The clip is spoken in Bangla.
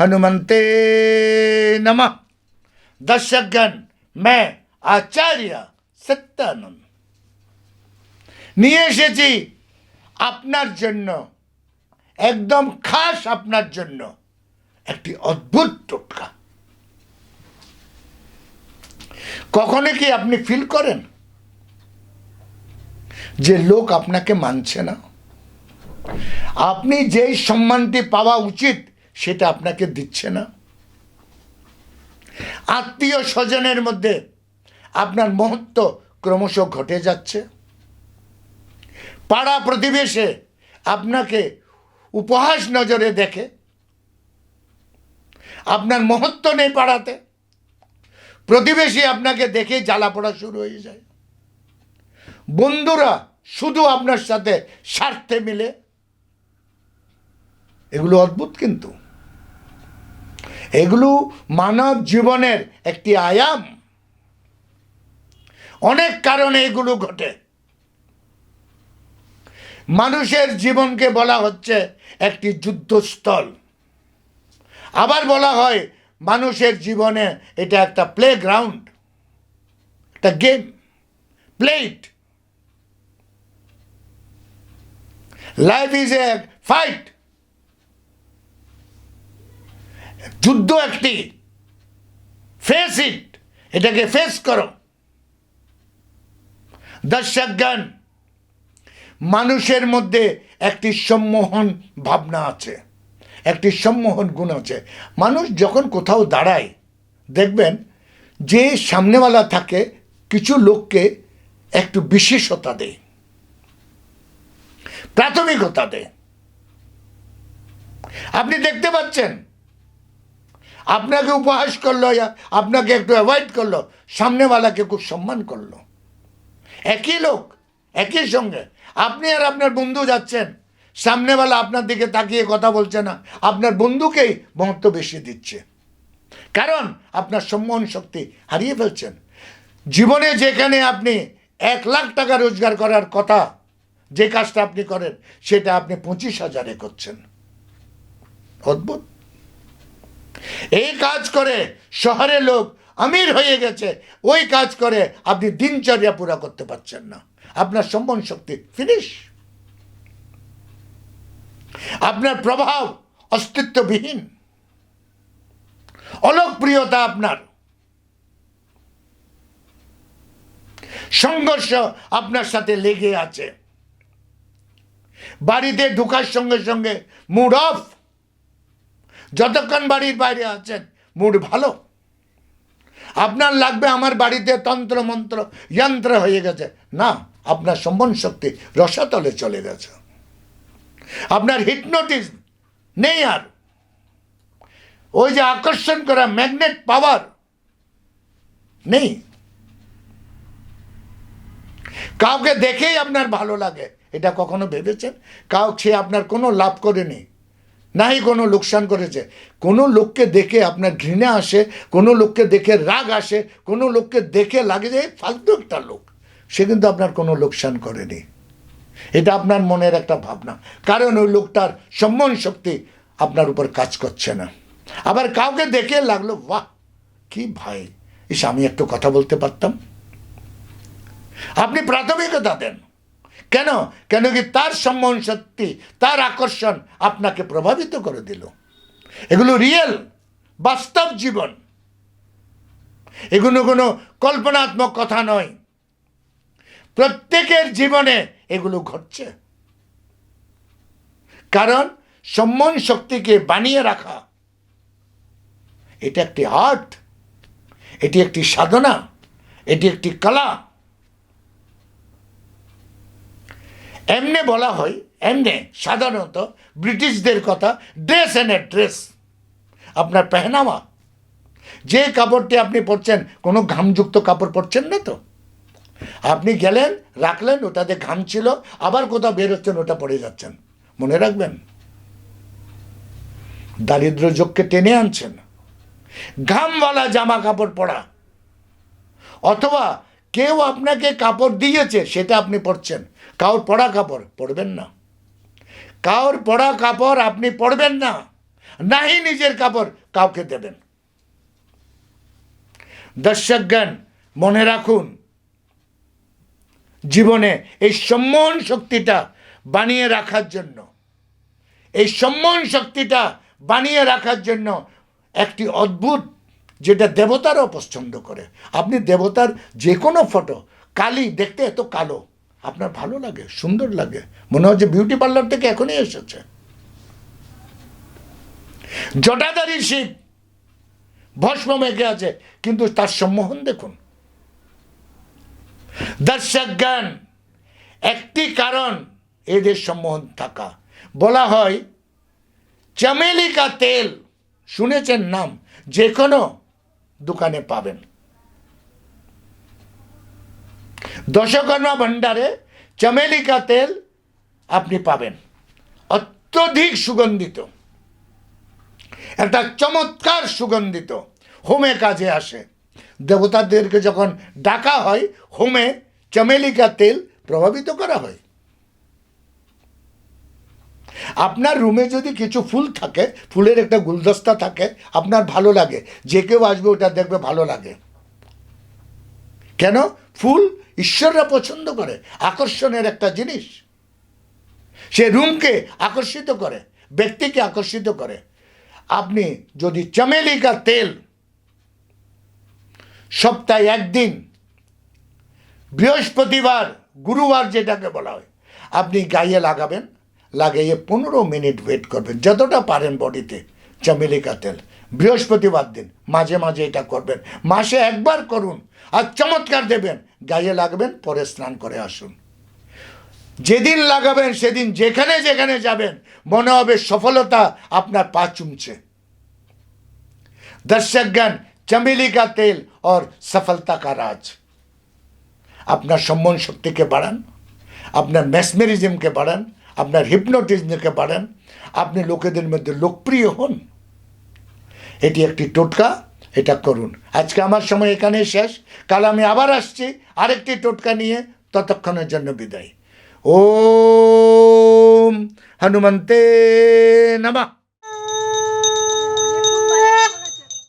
हनुमंते नमः दर्शकगण मैं আচার্য সত্যানন্দ নিয়ে এসেছি আপনার জন্য একদম খাস আপনার জন্য একটি অদ্ভুত টোটকা কখনো কি আপনি ফিল করেন যে লোক আপনাকে মানছে না আপনি যেই সম্মানটি পাওয়া উচিত সেটা আপনাকে দিচ্ছে না। আত্মীয় স্বজনের মধ্যে আপনার মহত্ব ক্রমশ ঘটে যাচ্ছে। পাড়া প্রতিবেশে আপনাকে উপহাস নজরে দেখে। আপনার মহত্ব নেই পাড়াতে। প্রতিবেশী আপনাকে দেখে জ্বালা পড়া শুরু হয়ে যায়। বন্ধুরা শুধু আপনার সাথে স্বার্থে মিলে। এগুলো অদ্ভুত কিন্তু। এগুলো মানব জীবনের একটি আয়াম। অনেক কারণে এগুলো ঘটে। মানুষের জীবনকে বলা হচ্ছে একটি যুদ্ধস্থল। আবার বলা হয় মানুষের জীবনে এটা একটা প্লে গ্রাউন্ড একটা game plate life is a fight যুদ্ধ একটি। ফেস ইট এটাকে ফেস করো। দর্শকগণ, মানুষের মধ্যে একটি সম্মোহন ভাবনা আছে। একটি সম্মোহন গুণ আছে। মানুষ যখন কোথাও দাঁড়ায়, দেখবেন যে সামনেওয়ালা থাকে, কিছু লোককে একটু বিশেষতা দেয়। প্রাথমিকতা দেয়। আপনি দেখতে পাচ্ছেন আপনাকে উপহাস করল আপনাকে একটু অ্যাভয়েড করল, সামনেওয়ালাকে খুব সম্মান করল। একই লোক, একই সঙ্গে। আপনি আর আপনার বন্ধু যাচ্ছেন, সামনেওয়ালা আপনার দিকে তাকিয়ে কথা বলছে না, আপনার বন্ধুকেই মহত্ব বেশি দিচ্ছে। কারণ আপনার সম্মান শক্তি হারিয়ে ফেলছেন। জীবনে যেখানে আপনি এক লাখ টাকা রোজগার করার কথা, যে কাজটা আপনি করেন, সেটা আপনি পঁচিশ হাজারে করছেন। অদ্ভুত। এই কাজ করে শহরে লোক আমির হয়ে গেছে, ওই কাজ করে আপনি দিনচর্যা পুরা করতে পারছেন না। আপনার সম্মান শক্তি ফিনিশ আপনার প্রভাব অস্তিত্ববিহীন। অলোকপ্রিয়তা আপনার। সংঘর্ষ আপনার সাথে লেগে আছে। বাড়িতে ঢুকার সঙ্গে সঙ্গে মুড অফ যতক্ষণ বাড়ির বাইরে আছেন, মুড ভালো। আপনার লাগবে আমার বাড়িতে তন্ত্র, মন্ত্র, যন্ত্র হয়ে গেছে। না, আপনার সম্বন শক্তি রসাতলে চলে গেছে। আপনার হিপনোটিস নেই আর। ওই যে আকর্ষণ করা ম্যাগনেট পাওয়ার নেই। কাউকে দেখেই আপনার ভালো লাগে, এটা কখনো ভেবেছেন? কাউ সে আপনার কোনো লাভ করেনি। নাই কোনো লোকসান করেছে। কোনো লোককে দেখে আপনার ঘৃণা আসে, কোনো লোককে দেখে রাগ আসে, কোনো লোককে দেখে লাগে যে ফালতু একটা লোক। সে কিন্তু আপনার কোনো লোকসান করেনি। এটা আপনার মনের একটা ভাবনা। কারণ ওই লোকটার সম্মান শক্তি আপনার উপর কাজ করছে না। আবার কাউকে দেখে লাগল, বাহ, কি ভাই, ইস, আমি একটু কথা বলতে পারতাম? আপনি প্রাথমিকতা দেন। কেন? কেন কি তার সম্মান শক্তি, তার আকর্ষণ আপনাকে প্রভাবিত করে দিল? এগুলো রিয়েল বাস্তব জীবন। এগুলো কোনো কল্পনাত্মক কথা নয়। প্রত্যেকের জীবনে এগুলো ঘটছে। কারণ সম্মান শক্তিকে বানিয়ে রাখা, এটা একটি আর্ট এটি একটি সাধনা, এটি একটি কলা। এমনে বলা হয়, এমনে সাধারণত ব্রিটিশদের কথা, ড্রেস অ্যান্ড ড্রেস। আপনার পেহনামা। যে কাপড়টি আপনি পরছেন, কোনো ঘামযুক্ত কাপড় পরছেন না তো? আপনি গেলেন, রাখলেন, ওটাতে ঘাম ছিল, আবার কোথাও বেরোচ্ছেন ওটা পড়ে যাচ্ছেন। মনে রাখবেন? দারিদ্র যোগকে টেনে আনছেন। ঘামওয়ালা জামা কাপড় পরা। অথবা কেউ আপনাকে কাপড় দিয়েছে, সেটা আপনি পরছেন। কাউর পরা কাপড়, পরবেন না। কাউর পরা কাপড় আপনি পরবেন না। নাহি নিজের কাপড়, কাউকে দেবেন। দর্শকগণ, মনে রাখুন, জীবনে এই সম্মোহন শক্তিটা বানিয়ে রাখার জন্য, এই সম্মোহন শক্তিটা বানিয়ে রাখার জন্য একটি অদ্ভুত যেটা দেবতারও পছন্দ করে। আপনি দেবতার যে কোনো ফটো কালি দেখতে এত কালো। আপনার ভালো লাগে, সুন্দর লাগে। মনে হচ্ছে বিউটি পার্লার থেকে এখনই এসেছে। জটাধারী শিব, ভস্ম মেঘে আছে, কিন্তু তার সম্মোহন দেখুন। দর্শক জ্ঞান একটি কারণ এদের সম্মোহন থাকা। বলা হয়, চামেলিকা তেল, শুনেছেন নাম যে কোনো দোকানে পাবেন। দশকর্মা ভাণ্ডারে চামেলিকা তেল আপনি পাবেন। অত্যধিক সুগন্ধিত। একটা চমৎকার সুগন্ধিত হোমে কাজে আসে। দেবতাদেরকে যখন ডাকা হয়, হোমে চমেলিকা তেল প্রভাবিত করা হয়। আপনার রুমে যদি কিছু ফুল থাকে, ফুলের একটা গুলদস্তা থাকে, আপনার ভালো লাগে। যে কেউ আসবে, ওটা দেখবে ভালো লাগে। কেন? ফুল ঈশ্বররা পছন্দ করে, আকর্ষণের একটা জিনিস। সে রুমকে আকর্ষিত করে, ব্যক্তিকে আকর্ষিত করে। আপনি যদি চমেলিকা তেল সপ্তাহে একদিন, বৃহস্পতিবার, গুরুবার যেটাকে বলা হয়, আপনি গায়ে লাগাবেন লাগিয়ে পনেরো মিনিট ওয়েট করবেন যতটা পারেন বডিতে চমেলিকা তেল বৃহস্পতিবার দিন মাঝে মাঝে এটা করবেন মাসে একবার করুন আর চমৎকার দেবেন গায়ে লাগবেন পরে স্নান করে আসুন যেদিন লাগাবেন সেদিন যেখানে যেখানে যাবেন মনে হবে সফলতা আপনার পা চুমছে दर्शक गण चमेली का तेल और सफलता का राज আপনার সম্মান শক্তিকে বাড়ান আপনার ম্যাসমেরিজমকে বাড়ান আপনার হিপনোটিজমকে বাড়ান আপনি লোকেদের মধ্যে লোকপ্রিয় হন। এটি একটি টোটকা, এটা করুন। আজকে আমার সময় এখানেই শেষ। কাল আমি আবার আসছি, আরেকটি টোটকা নিয়ে ততক্ষণের জন্য বিদায়। ও হনুমন্তে নমঃ।